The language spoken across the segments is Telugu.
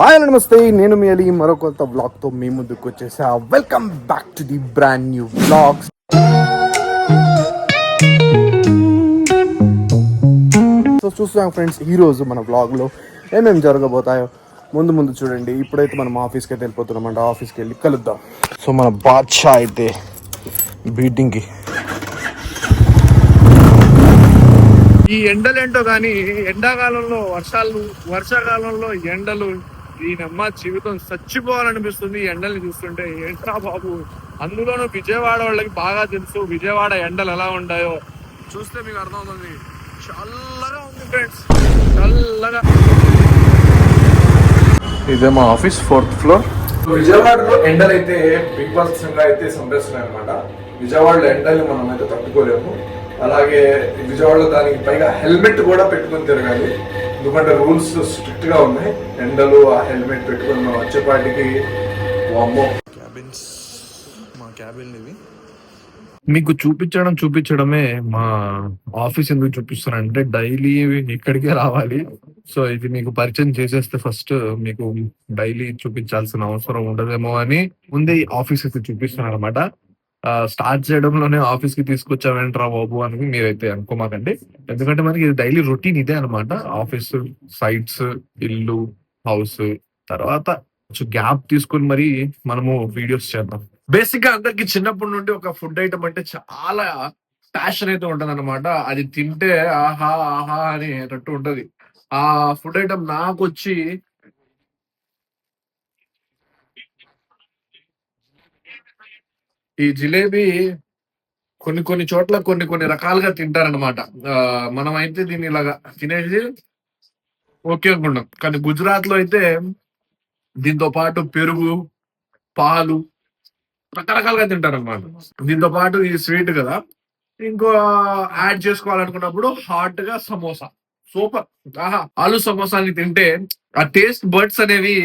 హాయ్ నమస్తే. నేను మీ అలీ. మరో కొత్త బ్లాగ్తో మీ ముందుకు వచ్చేసా. Welcome back to the brand new blogs so చూస్తున్నాం ఫ్రెండ్స్ ఈ రోజు మన బ్లాగ్లో ఏమేమి జరగబోతాయో. ముందు ముందు చూడండి. ఇప్పుడైతే మనం ఆఫీస్కి అయితే వెళ్ళిపోతున్నాం ఆఫీస్కి వెళ్ళి కలుద్దాం. సో మన బాద్షా అయితే బీటింగ్కి ఈ ఎండలేంటో కానీ ఎండాకాలంలో వర్షాలు వర్షాకాలంలో ఎండలు ఈయనమ్మ జీవితం చచ్చిపోవాలనిపిస్తుంది. ఈ ఎండల్ని చూస్తుంటే ఏంట్రా బాబు? అందులోనూ విజయవాడ వాళ్ళకి బాగా తెలుసు. విజయవాడ ఎండలు ఎలా ఉంటాయో చూస్తే మీకు అర్థమవుతుంది. చల్లగా ఉంది ఫ్రెండ్స్. చల్లగా. ఇదే మా ఆఫీస్ ఫోర్త్ ఫ్లోర్. విజయవాడలో ఎండలు అయితే బిగ్ బాస్ అయితే సంపేస్తున్నాయి అనమాట విజయవాడలో ఎండల్ని మనం అయితే తట్టుకోలేము. అలాగే విజయవాడలో దానికి పైగా హెల్మెట్ కూడా పెట్టుకొని తిరగాలి. ఎందుకంటే రూల్స్ స్ట్రిక్ట్గా ఉన్నాయి. ఎండలు ఆ హెల్మెట్ పెట్టుకొని మనం వచ్చేపాటికి వామ్మో. క్యాబిన్స్ మా క్యాబిన్ ఇవి మీకు చూపించడం చూపించడమే మా ఆఫీస్ ఎందుకు చూపిస్తారంటే డైలీ ఇక్కడికే రావాలి. సో ఇది మీకు పరిచయం చేసేస్తే ఫస్ట్ మీకు డైలీ చూపించాల్సిన అవసరం ఉండదేమో అని ముందే ఈ ఆఫీస్ అయితే చూపిస్తున్నాను అనమాట స్టార్ట్ చేయడంలోనే ఆఫీస్కి తీసుకొచ్చావేంట్రా బాబు అని మీరైతే అనుకోమాకండి. ఎందుకంటే మనకి ఇది డైలీ రొటీన్ ఇదే అనమాట ఆఫీస్ సైట్స్ ఇల్లు హౌస్ తర్వాత కొంచెం గ్యాప్ తీసుకొని మరి మనము వీడియోస్ చేద్దాం. బేసిక్గా అందరికి చిన్నప్పటి నుండి ఒక ఫుడ్ ఐటమ్ అంటే చాలా ప్యాషన్ అయితే ఉంటది అనమాట అది తింటే ఆహా ఆహా అని అన్నట్టు ఉంటది. ఆ ఫుడ్ ఐటమ్ నాకు వచ్చి ఈ జిలేబీ కొన్ని కొన్ని చోట్ల కొన్ని కొన్ని రకాలుగా తింటారనమాట మనం అయితే దీన్ని ఇలాగా తినేసి ఓకే అనుకుంటాం. కానీ గుజరాత్లో అయితే దీంతో పాటు పెరుగు పాలు రకరకాలుగా తింటారనమాట దీంతో పాటు ఇది స్వీట్ కదా ఇంకో యాడ్ చేసుకోవాలనుకున్నప్పుడు హాట్గా సమోసా. సూపర్. ఆహా ఆలు సమోసాని తింటే ఆ టేస్ట్ బర్డ్స్ అనేవి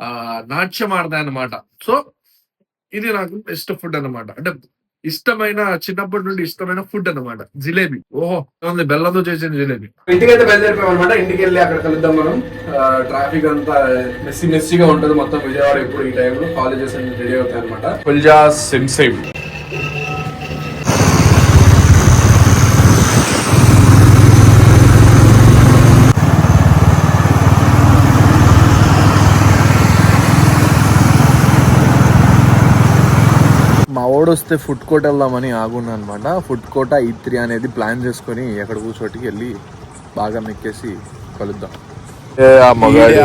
ఆ నాట్యం ఆడతాయి అనమాట సో ఇది నాకు బెస్ట్ ఫుడ్ అన్నమాట. అంటే ఇష్టమైన చిన్నప్పటి నుండి ఇష్టమైన ఫుడ్ అన్నమాట. జిలేబీ. ఓహో ఉంది బెల్లంతో చేసిన జిలేబీ. ఇంటికి అయితే బయలుదేరిపోయాం అనమాట ఇంటికి వెళ్ళి అక్కడ కలుద్దాం మనం. ట్రాఫిక్ అంతా మెస్సీ మెస్సీగా ఉంటుంది మొత్తం విజయవాడ ఎప్పుడు ఈ టైంలో కాలేజెస్ అన్ని రెడీ అవుతాయి అనమాట పుల్జా మా వాడు వస్తే ఫుడ్ కోర్ట్ వెళ్దామని ఆగున్నా అనమాట ఫుడ్ కోర్ట్ ఈ త్రీ అనేది ప్లాన్ చేసుకొని ఎక్కడ కూర్చోటికి వెళ్ళి బాగా మెక్కేసి కలుద్దాం. మగాడు.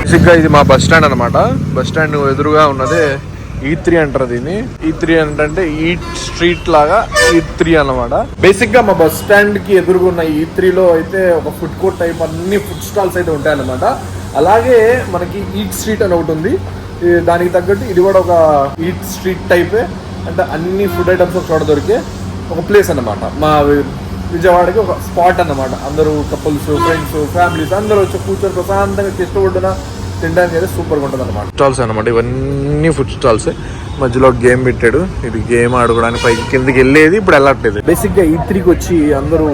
బేసిక్గా ఇది మా బస్ స్టాండ్ అనమాట బస్ స్టాండ్ ఎదురుగా ఉన్నదే ఈ త్రీ అంటారు దీన్ని. ఈ త్రీ అంటే ఈ స్ట్రీట్ లాగా ఈ త్రీ అన్నమాట. బేసిక్గా మా బస్ స్టాండ్కి ఎదురుగున్న ఈ త్రీలో అయితే ఒక ఫుడ్ కోర్ట్ టైప్ అన్ని ఫుడ్ స్టాల్స్ అయితే ఉంటాయన్నమాట. అలాగే మనకి ఈట్ స్ట్రీట్ అని ఒకటి ఉంది. దానికి తగ్గట్టు ఇది కూడా ఒక ఈట్ స్ట్రీట్ టైపే అంటే అన్ని ఫుడ్ ఐటమ్స్ ఒక చోట దొరికే ఒక ప్లేస్ అన్నమాట. మా విజయవాడకి ఒక స్పాట్ అన్నమాట. అందరూ కపుల్స్ ఫ్రెండ్స్ ఫ్యామిలీస్ అందరూ వచ్చి కూర్చొని ప్రశాంతంగా ఇష్టపడిన తినడానికి అయితే సూపర్గా ఉంటుంది అనమాట స్టాల్స్ అనమాట ఇవన్నీ ఫుడ్ స్టాల్స్ మధ్యలో గేమ్ పెట్టాడు. ఇది గేమ్ ఆడుకోవడానికి పైకి కిందకి వెళ్ళేది ఇప్పుడు వెళ్ళట్లేదు. బేసిక్గా e ఈ త్రీకి వచ్చి అందరూ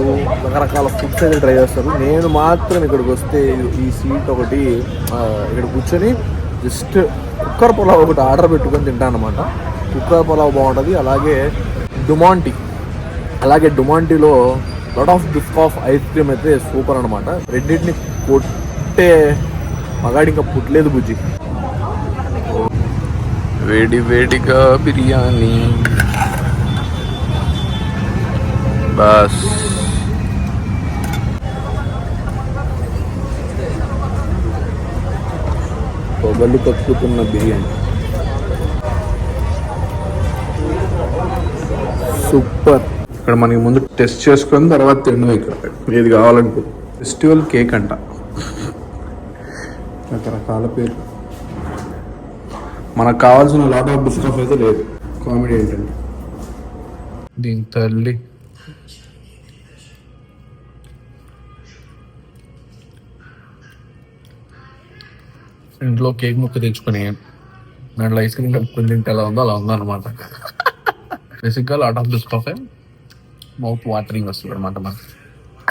రకరకాల ఫుడ్స్ అయితే ట్రై చేస్తారు. నేను మాత్రం ఇక్కడికి వస్తే ఈ సీట్ ఒకటి ఇక్కడ కూర్చొని జస్ట్ కుక్కర్ పులావ్ ఒకటి ఆర్డర్ పెట్టుకొని తింటాను అనమాట కుక్కర్ పులావ్ బాగుంటుంది. అలాగే డుమాంటీ. అలాగే డుమాంటీలో lot of biscoff ice cream అయితే సూపర్ అనమాట రెండింటిని కొట్టే మగాడి ఇంకా పుట్టలేదు బుజ్జి. వేడి వేడిగా బిర్యానీ. బస్. పొగలు కక్కుతున్న బిర్యానీ. సూపర్. ఇక్కడ మనకి ముందు టెస్ట్ చేసుకుని తర్వాత తినడం ఇక్కడ. ఏది కావాలనుకో. ఫెస్టివల్ కేక్ అంట. రకరకాల పేర్లు. మనకు కావాల్సిన లాట్ ఆఫ్ డిస్కఫ్ అయితే లేదు. కామెడీ ఏంటంటే దీని తల్లి. ఇంట్లో కేక్ ముక్క తెచ్చుకొని దాంట్లో ఐస్ క్రీమ్ కలుపుకొని తింటే ఎలా ఉందో అలా ఉందన్నమాట. బేసిక్గా lot of this cafe mouth watering వస్తుంది అనమాట మనకి.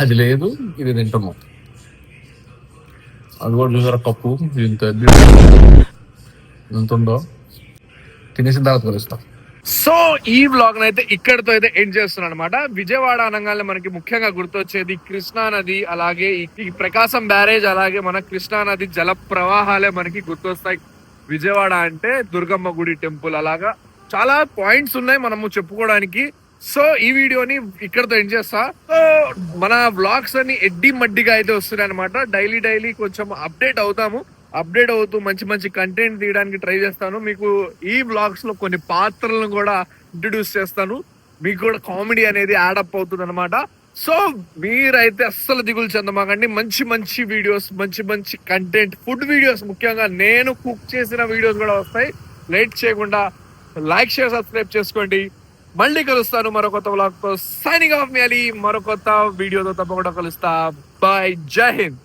అది లేదు ఇది తింటున్నాం. అది కూడా చూసారా కప్పు? దీంతో ఎంత ఉందో తినేసిన తర్వాత కలుస్తాం సో ఈ వ్లాగ్ అయితే ఇక్కడతో అయితే ఎండ్ చేస్తున్నాను అనమాట విజయవాడ అనగానే మనకి ముఖ్యంగా గుర్తొచ్చేది కృష్ణా నది అలాగే ఈ- ఈ ప్రకాశం బ్యారేజ్ అలాగే మన కృష్ణా నది జల ప్రవాహాలే మనకి గుర్తొస్తాయి. విజయవాడ అంటే దుర్గమ్మ గుడి టెంపుల్ అలాగా. చాలా పాయింట్స్ ఉన్నాయి మనము చెప్పుకోవడానికి. సో ఈ వీడియోని ఇక్కడతో ఎండ్ చేస్తా. సో మన వ్లాగ్స్ అన్ని ఎడ్డి మడ్డిగా అయితే వస్తున్నాయి అనమాట డైలీ డైలీ కొంచెం అప్డేట్ అవుతాము. అప్డేట్ అవుతూ మంచి మంచి కంటెంట్ తీయడానికి ట్రై చేస్తాను. మీకు ఈ బ్లాగ్స్లో కొన్ని పాత్రలను కూడా ఇంట్రడ్యూస్ చేస్తాను. మీకు కూడా కామెడీ అనేది యాడప్ అవుతుంది అనమాట సో మీరైతే అస్సలు దిగులు చెందమాకండి. మంచి మంచి వీడియోస్ మంచి మంచి కంటెంట్ ఫుడ్ వీడియోస్ ముఖ్యంగా నేను కుక్ చేసిన వీడియోస్ కూడా వస్తాయి. లేట్ చేయకుండా లైక్ షేర్ సబ్స్క్రైబ్ చేసుకోండి. మళ్ళీ కలుస్తాను మరో కొత్త వ్లాగ్ సైనింగ్ ఆఫ్ మీ అలీ మరో కొత్త వీడియోతో తప్పకుండా కలుస్తా. బాయ్ జై హింద్